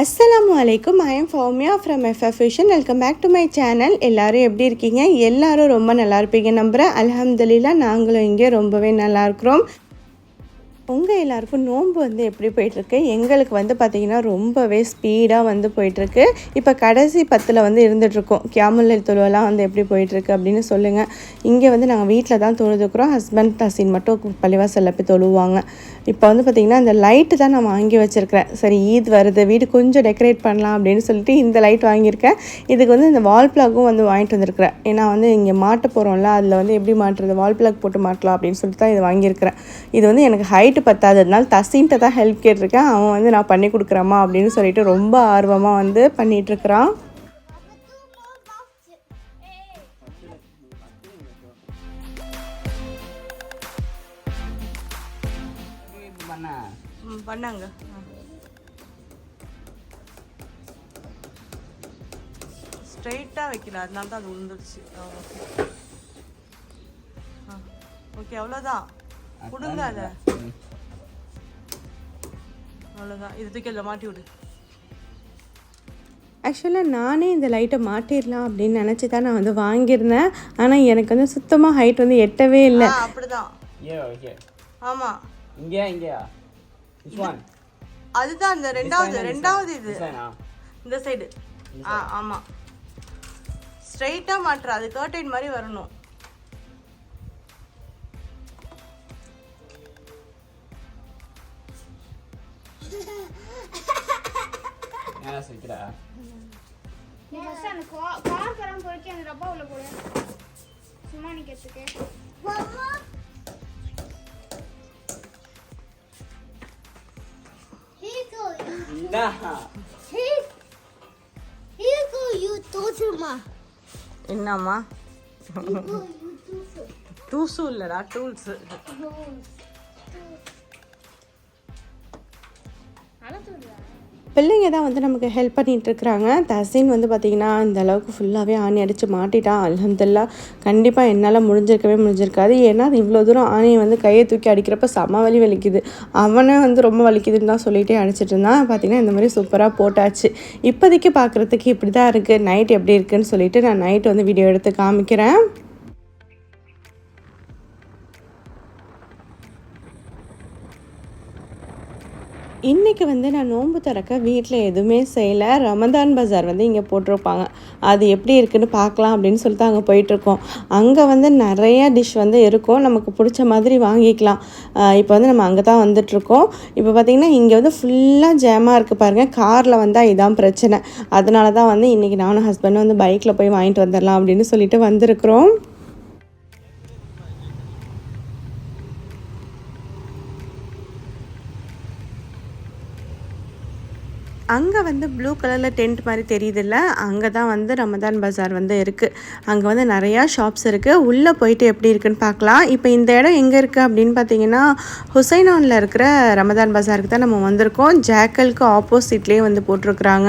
அஸ்லாம் அலைக்கும் I am Fowmiya from FF welcome back to my channel எல்லோரும் எப்படி இருக்கீங்க? எல்லாரும் ரொம்ப நல்லா இருப்பீங்க நம்புகிறேன் அலமதுல்லா நாங்களும் இங்கே ரொம்பவே நல்லா இருக்கிறோம். உங்கள் எல்லாருக்கும் நோன்பு வந்து எப்படி போயிட்டுருக்கு? எங்களுக்கு வந்து பார்த்திங்கன்னா ரொம்பவே ஸ்பீடாக வந்து போயிட்டுருக்கு. இப்போ கடைசி பத்தில் வந்து இருந்துகிட்ருக்கோம் கியாமுல்லை தொழுவெல்லாம் வந்து எப்படி போயிட்டுருக்கு அப்படின்னு சொல்லுங்கள் இங்கே வந்து நாங்கள் வீட்டில் தான் தொழுதுக்கிறோம். ஹஸ்பண்ட் தசின் மட்டும் பள்ளிவாசலில் போய் தொழுவாங்க. இப்போ வந்து பார்த்திங்கன்னா இந்த லைட்டு தான் நான் வாங்கி வச்சுருக்கிறேன். சரி ஈத் வருது வீடு கொஞ்சம் டெக்கரேட் பண்ணலாம் அப்படின்னு சொல்லிட்டு இந்த லைட் வாங்கியிருக்கேன். இதுக்கு வந்து இந்த வால் பிளாக்கும் வந்து வாங்கிட்டு வந்திருக்கிறேன். ஏன்னா வந்து இங்கே மாட்ட போகிறோம்ல அதில் வந்து எப்படி மாட்டுறது வால் பிளாக் போட்டு மாட்டலாம் அப்படின்னு சொல்லிட்டு தான் இது வாங்கியிருக்கிறேன். இது வந்து எனக்கு ஹைட்டு பத்தாததுனால தசின்ட்ட தான் ஹெல்ப் கேட்டிருக்கேன். அவன் வந்து நான் பண்ணி கொடுக்குறேம்மா அப்படின்னு சொல்லிட்டு ரொம்ப ஆர்வமாக வந்து பண்ணிகிட்ருக்கிறான் பண்ணாங்க. ஸ்ட்ரைட்டாக வைக்கல அதனால தான் அது விழுந்துருச்சு ஓகே அவ்வளோதான் கொடுங்க அதை. அவ்வளோதான் இது தூக்கி அதில் மாட்டி விடு. ஆக்சுவலாக நானே இந்த லைட்டை மாட்டிடலாம் அப்படின்னு நினச்சி தான் நான் வந்து வாங்கியிருந்தேன். ஆனால் எனக்கு வந்து சுத்தமாக ஹைட் வந்து எட்டவே இல்லை. அப்படிதான். ஆமாம் இங்கேயா இங்கேயா? அதுதான் இந்த ரெண்டாவது ரெண்டாவது இது. இந்த சைடு ஆ ஆமாம் ஸ்ட்ரைட்டாக மாட்டுற அது கர்டைன் மாதிரி வரணும். ஏன் சிரிக்கிறா என்னம்மா? டூஸு இல்லைடா டூல்ஸு பிள்ளைங்க தான் வந்து நமக்கு ஹெல்ப் பண்ணிகிட்டு இருக்கிறாங்க தசீன் வந்து பார்த்திங்கன்னா இந்த அளவுக்கு ஃபுல்லாகவே ஆணி அடித்து மாட்டிட்டான். அலமதுல்லா கண்டிப்பாக என்னால் முடிஞ்சிருக்கவே முடிஞ்சிருக்காது. ஏன்னா அது இவ்வளோ தூரம் ஆணியை வந்து கையை தூக்கி அடிக்கிறப்ப செம வலி வலிக்குது. அவனே வந்து ரொம்ப வலிக்குதுன்னு தான் சொல்லிகிட்டே அடிச்சிட்டு இருந்தான். பார்த்திங்கன்னா இந்த மாதிரி சூப்பராக போட்டாச்சு. இப்போதைக்கு பார்க்குறதுக்கு இப்படி தான் இருக்குது நைட் எப்படி இருக்குதுன்னு சொல்லிட்டு நான் நைட் வந்து வீடியோ எடுத்து காமிக்கிறேன். இன்றைக்கி வந்து நான் நோன்பு திறக்க வீட்டில் எதுவுமே செய்யலை. ரமதான் பஜார் வந்து இங்கே போட்டிருப்பாங்க. அது எப்படி இருக்குன்னு பார்க்கலாம் அப்படின்னு சொல்லிட்டு அங்கே போயிட்டுருக்கோம். அங்கே வந்து நிறைய டிஷ் வந்து இருக்கும். நமக்கு பிடிச்ச மாதிரி வாங்கிக்கலாம். இப்போ வந்து நம்ம அங்கே தான் வந்துட்ருக்கோம் இப்போ பார்த்திங்கன்னா இங்கே வந்து ஃபுல்லாக ஜேமாக இருக்குது பாருங்கள் காரில் வந்தால் இதான் பிரச்சனை. அதனால தான் வந்து இன்றைக்கி நானும் ஹஸ்பண்டும் வந்து பைக்கில் போய் வாங்கிட்டு வந்துடலாம் அப்படின்னு சொல்லிட்டு வந்திருக்கிறோம். அங்கே வந்து ப்ளூ கலரில் டென்ட் மாதிரி தெரியுதுல்ல அங்கே தான் வந்து ரமதான் பஜார் வந்து இருக்குது அங்கே வந்து நிறையா ஷாப்ஸ் இருக்குது உள்ளே போயிட்டு எப்படி இருக்குன்னு பார்க்கலாம். இப்போ இந்த இடம் எங்கே இருக்குது அப்படின்னு பார்த்தீங்கன்னா ஹுசைனானில் இருக்கிற ரமதான் பஜாருக்கு தான் நம்ம வந்திருக்கோம். ஜாக்கலுக்கு ஆப்போசிட்லேயே வந்து போட்டிருக்குறாங்க.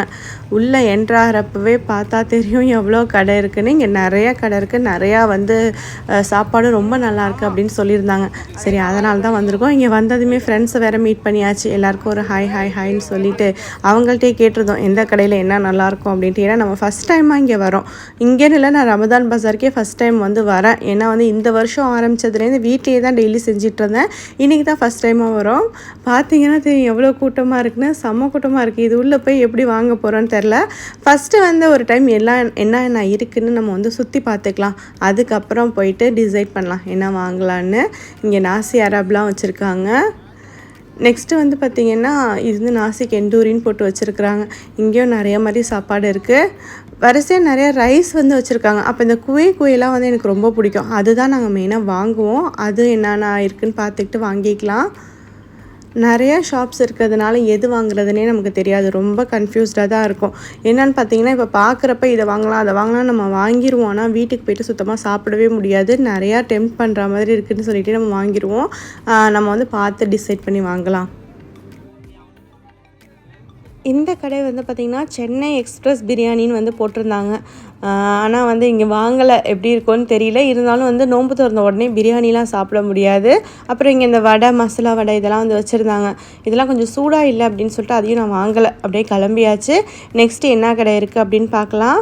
உள்ளே என்ட்ராகிறப்பவே பார்த்தா தெரியும் எவ்வளோ கடை இருக்குன்னு. இங்கே நிறையா கடை இருக்குது நிறையா வந்து சாப்பாடு சாப்பாடும் ரொம்ப நல்லாயிருக்கு அப்படின்னு சொல்லியிருந்தாங்க. சரி அதனால தான் வந்திருக்கோம். இங்கே வந்ததுமே ஃப்ரெண்ட்ஸை வேறு மீட் பண்ணியாச்சு. எல்லாருக்கும் ஒரு ஹாய் ஹாய் ஹாய்ன்னு சொல்லிட்டு அவங்கள்ட்டே கேட்டிருந்தோம். எந்த கடையில் என்ன நல்லாயிருக்கும் அப்படின்ட்டு. ஏன்னா நம்ம ஃபஸ்ட் டைமாக இங்கே வரோம். இங்கேன்னு இல்லை நான் ரமதான் பஜாருக்கே ஃபஸ்ட் டைம் வந்து வரேன். ஏன்னா வந்து இந்த வருஷம் ஆரம்பித்ததுலேருந்து வீட்டிலே தான் டெய்லி செஞ்சுட்டு இருந்தேன். இன்றைக்கி தான் ஃபஸ்ட் டைமாக வரோம். பார்த்தீங்கன்னா தெரியும் எவ்வளோ கூட்டமாக இருக்குன்னு. செம்ம கூட்டமாக இருக்குது இது உள்ளே போய் எப்படி வாங்க போகிறோன்னு தெரில ஃபஸ்ட்டு வந்து ஒரு டைம் எல்லாம் என்ன என்ன இருக்குன்னு நம்ம வந்து சுற்றி பார்த்துக்கலாம். அதுக்கப்புறம் போயிட்டு டிசைட் பண்ணலாம் என்ன வாங்கலான்னு. இங்கே நாசி அரப்லாம் வச்சுருக்காங்க. நெக்ஸ்ட்டு வந்து பார்த்திங்கன்னா இது வந்து நாசிக் எண்டூரின்னு போட்டு வச்சுருக்குறாங்க. இங்கேயும் நிறைய மாதிரி சாப்பாடு இருக்குது வரிசையாக நிறைய ரைஸ் வந்து வச்சுருக்காங்க. அப்போ இந்த குவே குவையெல்லாம் வந்து எனக்கு ரொம்ப பிடிக்கும். அதுதான் நாங்கள் மெயினாக வாங்குவோம். அது என்னென்ன இருக்குன்னு பார்த்துக்கிட்டு வாங்கிக்கலாம். நிறையா ஷாப்ஸ் இருக்கிறதுனால எது வாங்குறதுனே நமக்கு தெரியாது. ரொம்ப கன்ஃபியூஸ்டாக தான் இருக்கும். என்னென்னு பார்த்தீங்கன்னா இப்போ பார்க்குறப்ப இதை வாங்கலாம் அதை வாங்கலாம் நம்ம வாங்கிடுவோம் ஆனால் வீட்டுக்கு போயிட்டு சுத்தமாக சாப்பிடவே முடியாது. நிறையா டெம்ப் பண்ணுற மாதிரி இருக்குதுன்னு சொல்லிட்டு நம்ம வாங்கிடுவோம் நம்ம வந்து பார்த்து டிசைட் பண்ணி வாங்கலாம். இந்த கடை வந்து பார்த்திங்கன்னா சென்னை எக்ஸ்பிரஸ் பிரியாணின்னு வந்து போட்டிருந்தாங்க. ஆனால் வந்து இங்கே வாங்கலை. எப்படி இருக்கும்னு தெரியல. இருந்தாலும் வந்து நோன்பு திறந்த உடனே பிரியாணிலாம் சாப்பிட முடியாது. அப்புறம் இங்கே இந்த வடை மசாலா வடை இதெல்லாம் வந்து வச்சுருந்தாங்க. இதெல்லாம் கொஞ்சம் சூடாக இல்லை அப்படின்னு சொல்லிட்டு அதையும் நான் வாங்கலை. அப்படியே கிளம்பியாச்சு. நெக்ஸ்ட்டு என்ன கடை இருக்குது அப்படின்னு பார்க்கலாம்.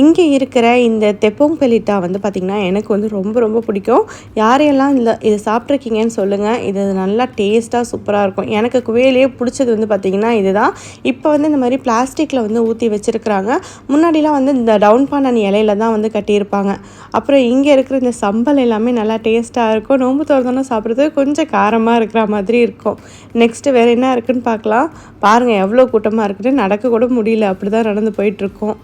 இங்கே இருக்கிற இந்த தெப்போங் பெலிட்டா வந்து பார்த்திங்கன்னா எனக்கு வந்து ரொம்ப ரொம்ப பிடிக்கும். யாரையெல்லாம் இல்லை இதை சாப்பிட்ருக்கீங்கன்னு சொல்லுங்கள் இது நல்லா டேஸ்ட்டாக சூப்பராக இருக்கும். எனக்கு குவேலையே பிடிச்சது வந்து பார்த்திங்கன்னா இதுதான். இப்போ வந்து இந்த மாதிரி பிளாஸ்டிக்கில் வந்து ஊற்றி வச்சுருக்குறாங்க. முன்னாடிலாம் வந்து இந்த டவுன் பானன் இலையில தான் வந்து கட்டியிருப்பாங்க. அப்புறம் இங்கே இருக்கிற இந்த சம்பல் எல்லாமே நல்லா டேஸ்ட்டாக இருக்கும். நோம்பு திறந்தோன்னு சாப்பிட்றது கொஞ்சம் காரமாக இருக்கிற மாதிரி இருக்கும். நெக்ஸ்ட்டு வேறு என்ன இருக்குன்னு பார்க்கலாம். பாருங்கள் எவ்வளோ கூட்டமாக இருக்குன்னு. நடக்க கூட முடியல. அப்படி தான் நடந்து போயிட்டுருக்கோம்.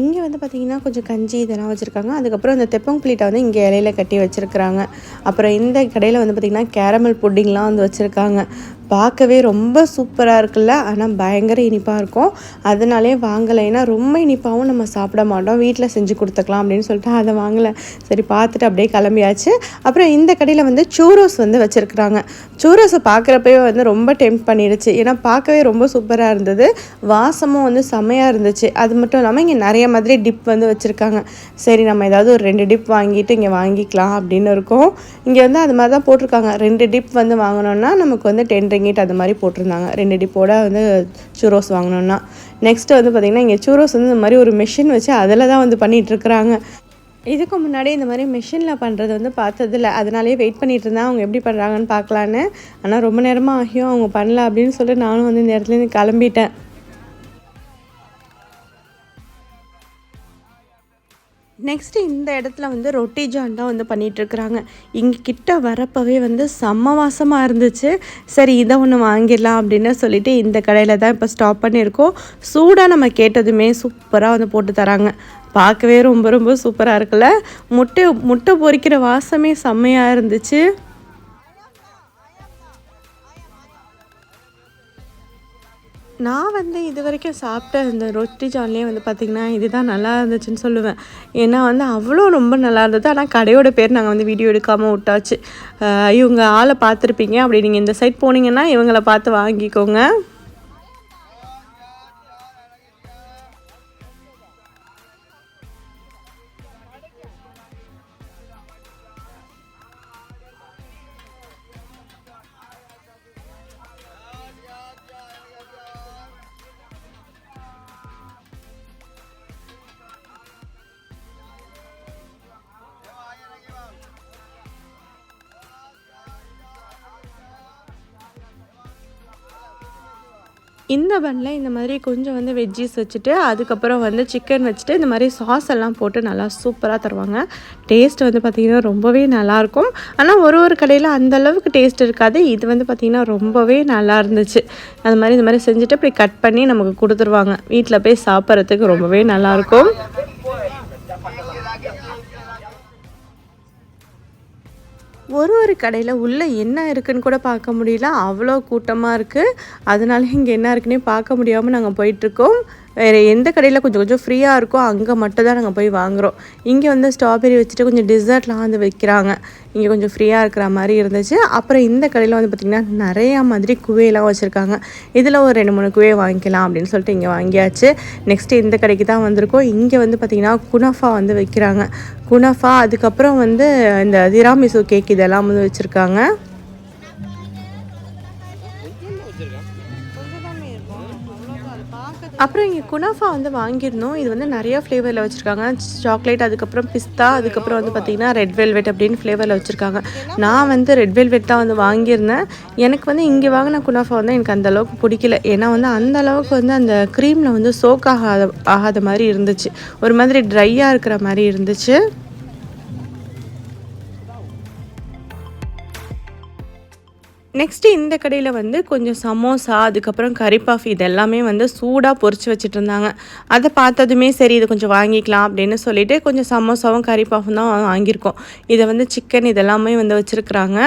இங்கே வந்து பார்த்திங்கன்னா கொஞ்சம் கஞ்சி இதெல்லாம் வச்சுருக்காங்க. அதுக்கப்புறம் இந்த தெப்பங் பிளீட்டை வந்து இங்கே இலையில கட்டி வச்சுருக்குறாங்க. அப்புறம் இந்த கடையில் வந்து பார்த்திங்கன்னா கேரமல் புட்டிங்லாம் வந்து வச்சுருக்காங்க. பார்க்கவே ரொம்ப சூப்பராக இருக்குல்ல? ஆனால் பயங்கர இனிப்பாக இருக்கும். அதனாலே வாங்கலை. ஏன்னா ரொம்ப இனிப்பாகவும் நம்ம சாப்பிட மாட்டோம். வீட்டில் செஞ்சு கொடுத்துக்கலாம் அப்படின்னு சொல்லிட்டு அதை வாங்கலை. சரி பார்த்துட்டு அப்படியே கிளம்பியாச்சு. அப்புறம் இந்த கடையில் வந்து சூரோஸ் வந்து வச்சுருக்குறாங்க. சூரோஸை பார்க்குறப்பவே வந்து ரொம்ப டெம்ப் பண்ணிடுச்சு. ஏன்னா பார்க்கவே ரொம்ப சூப்பராக இருந்தது. வாசமும் வந்து செம்மையாக இருந்துச்சு. அது மட்டும் இல்லாமல் இங்கே நிறைய மாதிரி டிப் வந்து வச்சுருக்காங்க. சரி நம்ம ஏதாவது ஒரு ரெண்டு டிப் வாங்கிட்டு இங்கே வாங்கிக்கலாம் அப்படின்னு இருக்கோம். இங்கே வந்து அது மாதிரி தான் போட்டிருக்காங்க. ரெண்டு டிப் வந்து வாங்கினோன்னா நமக்கு வந்து டென் ரிங்கிட் அது மாதிரி போட்டிருந்தாங்க. ரெண்டு டிப்போட வந்து சூரோஸ் வாங்கினோன்னா நெக்ஸ்ட்டு வந்து பார்த்திங்கன்னா இங்கே சூரோஸ் வந்து இந்த மாதிரி ஒரு மிஷின் வச்சு அதில் தான் வந்து பண்ணிகிட்டு இருக்கிறாங்க. இதுக்கு முன்னாடி இந்த மாதிரி மிஷினில் பண்ணுறது வந்து பார்த்ததில்ல அதனாலேயே வெயிட் பண்ணிட்டு இருந்தேன். அவங்க எப்படி பண்ணுறாங்கன்னு பார்க்கலான்னு. ஆனால் ரொம்ப நேரமாக ஆகியும் அவங்க பண்ணல அப்படின்னு சொல்லிட்டு நானும் வந்து இந்த இடத்துலேருந்து கிளம்பிட்டேன். நெக்ஸ்ட்டு இந்த இடத்துல வந்து ரொட்டி ஜான் தான் வந்து பண்ணிகிட்ருக்குறாங்க இங்கே கிட்ட வரப்பவே வந்து செம்ம வாசமாக இருந்துச்சு. சரி இதை ஒன்று வாங்கிடலாம் அப்படின்னு சொல்லிட்டு இந்த கடையில் தான் இப்போ ஸ்டாப் பண்ணியிருக்கோம். சூடாக நம்ம கேட்டதுமே சூப்பராக வந்து போட்டு தராங்க. பார்க்கவே ரொம்ப ரொம்ப சூப்பராக இருக்குல்ல. முட்டை முட்டை பொரிக்கிற வாசமே செம்மையாக இருந்துச்சு. நான் வந்து இது வரைக்கும் சாப்பிட்ட இந்த ரொட்டி ஜான்லேயே வந்து பார்த்திங்கன்னா இதுதான் நல்லா இருந்துச்சுன்னு சொல்லுவேன். ஏன்னா வந்து அவ்வளோ ரொம்ப நல்லா இருந்தது. ஆனால் கடையோட பேர் நாங்கள் வந்து வீடியோ எடுக்காமல் விட்டாச்சு. இவங்க ஆளை பார்த்துருப்பீங்க. அப்படி நீங்கள் இந்த சைட் போனீங்கன்னா இவங்களை பார்த்து வாங்கிக்கோங்க. இந்த பன்னில் இந்த மாதிரி கொஞ்சம் வந்து வெஜ்ஜீஸ் வச்சுட்டு அதுக்கப்புறம் வந்து சிக்கன் வச்சுட்டு இந்த மாதிரி சாஸ் எல்லாம் போட்டு நல்லா சூப்பராக தருவாங்க. டேஸ்ட் வந்து பார்த்திங்கன்னா ரொம்பவே நல்லாயிருக்கும். ஆனால் ஒரு ஒரு கடையில் அந்தளவுக்கு டேஸ்ட் இருக்காது. இது வந்து பார்த்திங்கன்னா ரொம்பவே நல்லா இருந்துச்சு. அது மாதிரி இந்த மாதிரி செஞ்சுட்டு இப்படி கட் பண்ணி நமக்கு கொடுத்துருவாங்க. வீட்டில் போய் சாப்பிட்றதுக்கு ரொம்பவே நல்லாயிருக்கும். ஒரு ஒரு கடையில் உள்ளே என்ன இருக்குதுன்னு கூட பார்க்க முடியல. அவ்வளோ கூட்டமாக இருக்குது அதனால இங்கே என்ன இருக்குன்னே பார்க்க முடியாமல் நாங்கள் போயிட்டுருக்கோம் வேறு எந்த கடையில் கொஞ்சம் கொஞ்சம் ஃப்ரீயாக இருக்கோ அங்கே மட்டும் தான் நாங்கள் போய் வாங்குகிறோம் இங்கே வந்து ஸ்ட்ராபெரி வச்சுட்டு கொஞ்சம் டிசர்ட்லாம் வந்து வைக்கிறாங்க. இங்கே கொஞ்சம் ஃப்ரீயாக இருக்கிற மாதிரி இருந்துச்சு. அப்புறம் இந்த கடையில் வந்து பார்த்திங்கன்னா நிறையா மாதிரி குவையெல்லாம் வச்சுருக்காங்க. இதில் ஒரு ரெண்டு மூணு குவையை வாங்கிக்கலாம் அப்படின்னு சொல்லிட்டு இங்கே வாங்கியாச்சு. நெக்ஸ்ட்டு இந்த கடைக்கு தான் வந்திருக்கோம். இங்கே வந்து பார்த்திங்கன்னா குனஃபா வந்து வைக்கிறாங்க. குனஃபா அதுக்கப்புறம் வந்து இந்த திராமிசு கேக் இதெல்லாம் வந்து வச்சுருக்காங்க. அப்புறம் இங்கே குனாஃபா வந்து வாங்கியிருந்தோம். இது வந்து நிறைய ஃப்ளேவரில் வச்சுருக்காங்க. சாக்லேட் அதுக்கப்புறம் பிஸ்தா அதுக்கப்புறம் வந்து பார்த்திங்கன்னா ரெட் வெல்வெட் அப்படின்னு ஃப்ளேவரில் வச்சுருக்காங்க. நான் வந்து ரெட் வெல்வெட் தான் வந்து வாங்கியிருந்தேன். எனக்கு வந்து இங்கே வாங்கின குனாஃபா வந்து எனக்கு அந்த அளவுக்கு பிடிக்கல. ஏன்னா வந்து அந்த அளவுக்கு வந்து அந்த க்ரீமில் வந்து சோக் ஆகாத ஆகாத மாதிரி இருந்துச்சு. ஒரு மாதிரி ட்ரையாக இருக்கிற மாதிரி இருந்துச்சு. நெக்ஸ்ட்டு இந்த கடையில் வந்து கொஞ்சம் சமோசா அதுக்கப்புறம் கறி பஃப் இது எல்லாமே வந்து சூடாக பொறிச்சு வச்சுட்டு இருந்தாங்க அதை பார்த்ததுமே சரி இது கொஞ்சம் வாங்கிக்கலாம் அப்படின்னு சொல்லிட்டு கொஞ்சம் சமோசாவும் கறி தான் வாங்கியிருக்கோம். இதை வந்து சிக்கன் இதெல்லாமே வந்து வச்சுருக்குறாங்க.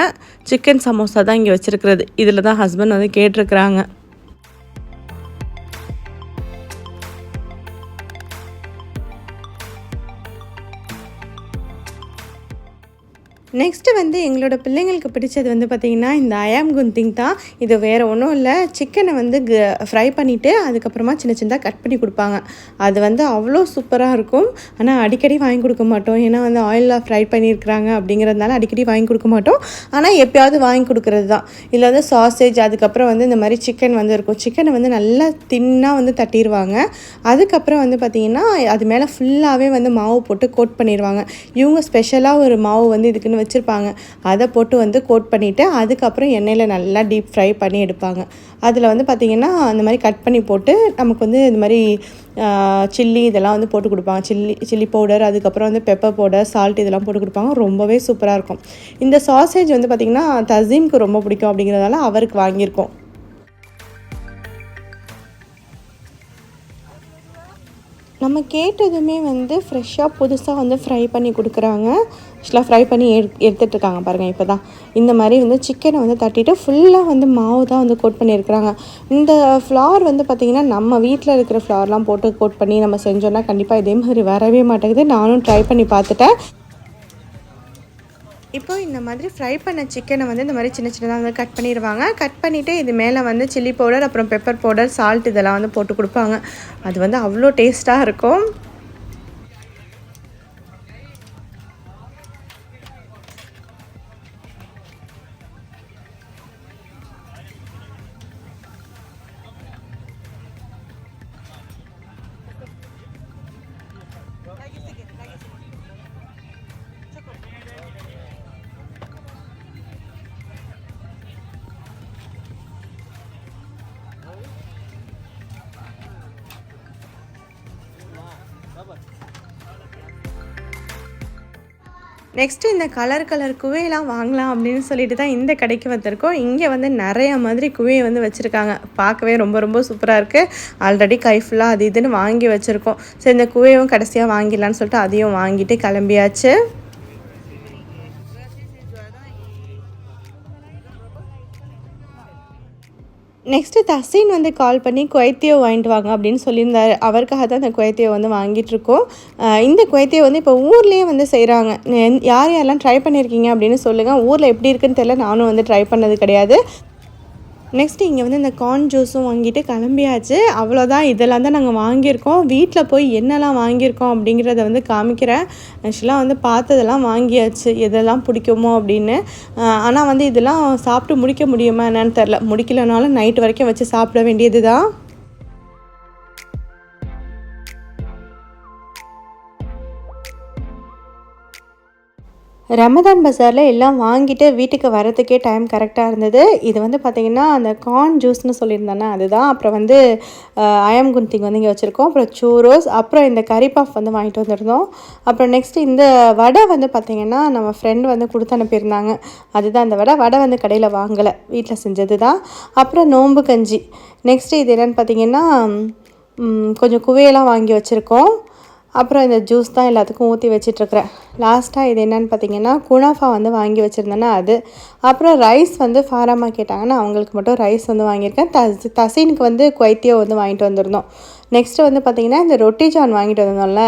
சிக்கன் சமோசா தான் இங்கே வச்சுருக்கிறது. இதில் தான் ஹஸ்பண்ட் வந்து கேட்டிருக்கிறாங்க. நெக்ஸ்ட்டு வந்து எங்களோட பிள்ளைங்களுக்கு பிடிச்சது வந்து பார்த்திங்கன்னா இந்த அயாம் குந்திங் தான். இது வேறு ஒன்றும் இல்லை. சிக்கனை வந்து ஃப்ரை பண்ணிவிட்டு அதுக்கப்புறமா சின்ன சின்னதாக கட் பண்ணி கொடுப்பாங்க. அது வந்து அவ்வளோ சூப்பராக இருக்கும். ஆனால் அடிக்கடி வாங்கி கொடுக்க மாட்டோம். ஏன்னா வந்து ஆயிலில் ஃப்ரை பண்ணியிருக்கிறாங்க அப்படிங்கிறதுனால அடிக்கடி வாங்கி கொடுக்க மாட்டோம். ஆனால் எப்பயாவது வாங்கி கொடுக்குறது தான். இதில் வந்து சாசேஜ் அதுக்கப்புறம் வந்து இந்த மாதிரி சிக்கன் வந்து இருக்கும். சிக்கனை வந்து நல்லா தின்னாக வந்து தட்டிடுவாங்க அதுக்கப்புறம் வந்து பார்த்திங்கன்னா அது மேலே ஃபுல்லாகவே வந்து மாவு போட்டு கோட் பண்ணிடுவாங்க இவங்க ஸ்பெஷலாக ஒரு மாவு வந்து இதுக்குன்னு வச்சுருப்பாங்க. அதை போட்டு வந்து கோட் பண்ணிவிட்டு அதுக்கப்புறம் எண்ணெயில் நல்லா டீப் ஃப்ரை பண்ணி எடுப்பாங்க. அதில் வந்து பார்த்திங்கன்னா அந்த மாதிரி கட் பண்ணி போட்டு நமக்கு வந்து இந்த மாதிரி சில்லி இதெல்லாம் வந்து போட்டு கொடுப்பாங்க. சில்லி சில்லி பவுடர் அதுக்கப்புறம் வந்து பெப்பர் பவுடர் சால்ட் இதெல்லாம் போட்டு கொடுப்பாங்க. ரொம்பவே சூப்பராக இருக்கும். இந்த சாசேஜ் வந்து பார்த்திங்கன்னா தசீம்க்கு ரொம்ப பிடிக்கும் அப்படிங்கிறதால அவருக்கு வாங்கியிருக்கோம். நம்ம கேட்டதுமே வந்து ஃப்ரெஷ்ஷாக புதுசாக வந்து ஃப்ரை பண்ணி கொடுக்குறாங்க. ஆக்சுவலாக ஃப்ரை பண்ணி எடு எடுத்துகிட்ருக்காங்க பாருங்கள் இப்போ தான் இந்த மாதிரி வந்து சிக்கனை வந்து தட்டிட்டு ஃபுல்லாக வந்து மாவு தான் வந்து கோட் பண்ணியிருக்கிறாங்க இந்த ஃப்ளார் வந்து பார்த்திங்கன்னா நம்ம வீட்டில் இருக்கிற ஃப்ளார்லாம் போட்டு கோட் பண்ணி நம்ம செஞ்சோன்னா கண்டிப்பாக இதே மாதிரி வரவே மாட்டேங்குது. நானும் ட்ரை பண்ணி பார்த்துட்டேன். இப்போ இந்த மாதிரி ஃப்ரை பண்ண சிக்கனை வந்து இந்த மாதிரி சின்ன சின்னதாக வந்து கட் பண்ணிடுவாங்க கட் பண்ணிவிட்டு இது மேலே வந்து சில்லி பவுடர் அப்புறம் பெப்பர் பவுடர் சால்ட் இதெல்லாம் வந்து போட்டு கொடுப்பாங்க. அது வந்து அவ்வளோ டேஸ்ட்டாக இருக்கும். நெக்ஸ்ட்டு இந்த கலர் கலர் குவையெல்லாம் வாங்கலாம் அப்படின்னு சொல்லிட்டு தான் இந்த கடைக்கு வந்திருக்கோம். இங்கே வந்து நிறைய மாதிரி குவையை வந்து வச்சுருக்காங்க. பார்க்கவே ரொம்ப ரொம்ப சூப்பராக இருக்குது ஆல்ரெடி கை ஃபுல்லாக அது இதுன்னு வாங்கி வச்சுருக்கோம். சரி இந்த குவையும் கடைசியாக வாங்கிடலான்னு சொல்லிட்டு அதையும் வாங்கிட்டு கிளம்பியாச்சு. நெக்ஸ்ட்டு தசீன் வந்து கால் பண்ணி குவைத்தியோ வாங்கிட்டு வாங்க அப்படின்னு சொல்லியிருந்தார். அவருக்காக தான் இந்த குவைத்தியோ வந்து வாங்கிட்டுருக்கோம் இந்த குவைத்தியோ வந்து இப்போ ஊர்லேயே வந்து செய்கிறாங்க யார் யாரெல்லாம் ட்ரை பண்ணியிருக்கீங்க அப்படின்னு சொல்லுங்கள் ஊரில் எப்படி இருக்குன்னு தெரியல. நானும் வந்து ட்ரை பண்ணது கிடையாது. நெக்ஸ்ட்டு இங்கே வந்து இந்த கார்ன் ஜூஸும் வாங்கிட்டு கிளம்பியாச்சு. அவ்வளோதான் இதெல்லாம் தான் நாங்கள் வாங்கியிருக்கோம். வீட்டில் போய் என்னெல்லாம் வாங்கியிருக்கோம் அப்படிங்கிறத வந்து காமிக்கிறேன். ஆக்சுவலாக வந்து பார்த்ததெல்லாம் வாங்கியாச்சு. எதெல்லாம் பிடிக்குமோ அப்படின்னு. ஆனால் வந்து இதெல்லாம் சாப்பிட்டு முடிக்க முடியுமா என்னன்னு தெரில முடிக்கலனாலும் நைட் வரைக்கும் வச்சு சாப்பிட வேண்டியது தான் ரமதான் பஜாரில் எல்லாம் வாங்கிட்டு வீட்டுக்கு வரதுக்கே டைம் கரெக்டாக இருந்தது. இது வந்து பார்த்திங்கன்னா அந்த கார்ன் ஜூஸ்னு சொல்லியிருந்தேன்னா அதுதான். அப்புறம் வந்து அயம் குந்திங் வந்து இங்கே வச்சுருக்கோம். அப்புறம் சூரோஸ் அப்புறம் இந்த கறி பஃப் வந்து வாங்கிட்டு வந்திருந்தோம். அப்புறம் நெக்ஸ்ட் இந்த வடை வந்து பார்த்திங்கன்னா நம்ம ஃப்ரெண்டு வந்து கொடுத்து அனுப்பியிருந்தாங்க. அதுதான் இந்த வடை. வடை வந்து கடையில் வாங்கலை. வீட்டில் செஞ்சது தான் அப்புறம் நோம்பு கஞ்சி. நெக்ஸ்ட்டு இது என்னென்னு பார்த்திங்கன்னா கொஞ்சம் குவையெல்லாம் வாங்கி வச்சுருக்கோம். அப்புறம் இந்த ஜூஸ் தான் எல்லாத்துக்கும் ஊற்றி வச்சிட்ருக்கிறேன். லாஸ்ட்டாக இது என்னென்னு பார்த்தீங்கன்னா குனாஃபா வந்து வாங்கி வச்சுருந்தேன்னா அது. அப்புறம் ரைஸ் வந்து ஃபாராமா கேட்டாங்கன்னா அவங்களுக்கு மட்டும் ரைஸ் வந்து வாங்கியிருக்கேன். தஸ் தசீனுக்கு வந்து குவைத்தியோ வந்து வாங்கிட்டு வந்திருந்தோம். நெக்ஸ்ட்டு வந்து பார்த்திங்கன்னா இந்த ரொட்டி ஜான் வாங்கிட்டு வந்தோம்ல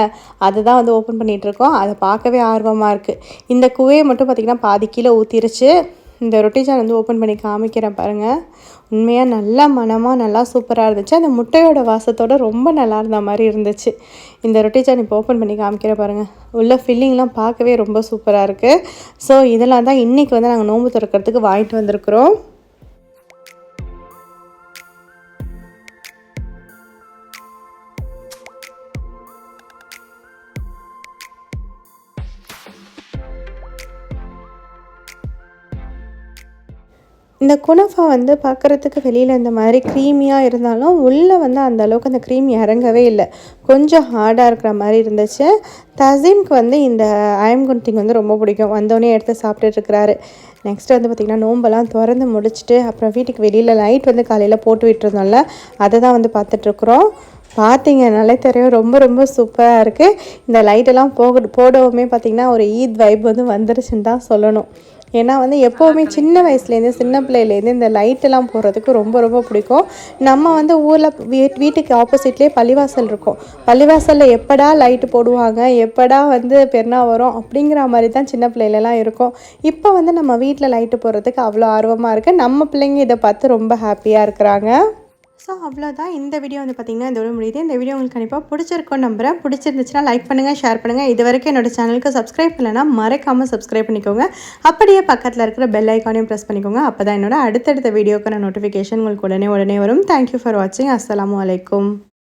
அதுதான் வந்து ஓப்பன் பண்ணிகிட்ருக்கோம் அதை பார்க்கவே ஆர்வமாக இருக்குது இந்த குவையை மட்டும் பார்த்திங்கன்னா பாதி கீழே ஊற்றிருச்சு இந்த ரொட்டி ஜான் வந்து ஓப்பன் பண்ணி காமிக்கிறேன் பாருங்கள் உண்மையாக நல்லா மனமாக நல்லா சூப்பராக இருந்துச்சு. அந்த முட்டையோட வாசத்தோட ரொம்ப நல்லா இருந்த மாதிரி இருந்துச்சு. இந்த ரொட்டி ஜான் இப்போ ஓப்பன் பண்ணி காமிக்கிற பாருங்கள் உள்ள ஃபில்லிங்லாம் பார்க்கவே ரொம்ப சூப்பராக இருக்குது ஸோ இதெல்லாம் தான் இன்றைக்கி வந்து நாங்கள் நோன்பு திறக்கிறதுக்கு வாங்கிட்டு வந்திருக்கிறோம். இந்த குனஃபா வந்து பார்க்குறதுக்கு வெளியில் இந்த மாதிரி க்ரீமியாக இருந்தாலும் உள்ளே வந்து அந்த அளவுக்கு அந்த க்ரீம் இறங்கவே இல்லை. கொஞ்சம் ஹார்டாக இருக்கிற மாதிரி இருந்துச்சு. தசீம்க்கு வந்து இந்த அயம்குண்டிங் வந்து ரொம்ப பிடிக்கும். வந்தோடனே எடுத்து சாப்பிட்டுட்டு இருக்கிறாரு. நெக்ஸ்ட் வந்து பார்த்திங்கன்னா நோம்பெல்லாம் திறந்து முடிச்சுட்டு அப்புறம் வீட்டுக்கு வெளியில் லைட் வந்து காலையில் போட்டு விட்டுருந்தோம்ல அதை தான் வந்து பார்த்துட்ருக்குறோம் பார்த்தீங்கனாலே தெரியும் ரொம்ப ரொம்ப சூப்பராக இருக்குது இந்த லைட்டெல்லாம் போக போடவுமே பார்த்திங்கன்னா ஒரு ஈத் வைப் வந்து வந்துருச்சுன்னு தான் சொல்லணும். ஏன்னா வந்து எப்போவுமே சின்ன வயசுலேருந்து சின்ன பிள்ளையிலேருந்து இந்த லைட்டெல்லாம் போடுறதுக்கு ரொம்ப ரொம்ப பிடிக்கும். நம்ம வந்து ஊரில் வீட்டுக்கு ஆப்போசிட்லேயே பள்ளிவாசல் இருக்கும். பள்ளிவாசலில் எப்படா லைட்டு போடுவாங்க எப்படா வந்து பெருனா வரும் அப்படிங்கிற மாதிரி தான் சின்ன பிள்ளையிலலாம் இருக்கும். இப்போ வந்து நம்ம வீட்டில் லைட்டு போடுறதுக்கு அவ்வளோ ஆர்வமாக இருக்குது நம்ம பிள்ளைங்க இதை பார்த்து ரொம்ப ஹாப்பியாக இருக்கிறாங்க. ஸோ அவ்வளோதான் இந்த வீடியோ வந்து பார்த்திங்கன்னா இதோட முடியுது. இந்த வீடியோ உங்களுக்கு கண்டிப்பாக பிடிச்சிருக்கோம் நம்புறேன். பிடிச்சிருந்துச்சுன்னா லைக் பண்ணுங்கள் ஷேர் பண்ணுங்கள் இது வரைக்கும் என்னோட சேனலுக்கு சப்ஸ்கிரைப் பண்ணலைன்னா மறக்காமல் சப்ஸ்கிரைப் பண்ணிக்கோங்க. அப்படியே பக்கத்தில் இருக்கிற பெல் ஐக்கானையும் ப்ரெஸ் பண்ணிக்கோங்க. அப்போ தான் என்னோட அடுத்தடுத்த வீடியோக்கான நோட்டிஃபிகேஷன் உங்களுக்கு உடனே உடனே வரும். தேங்க்யூ ஃபார் வாட்சிங் அஸ்லாம் வலைக்கும்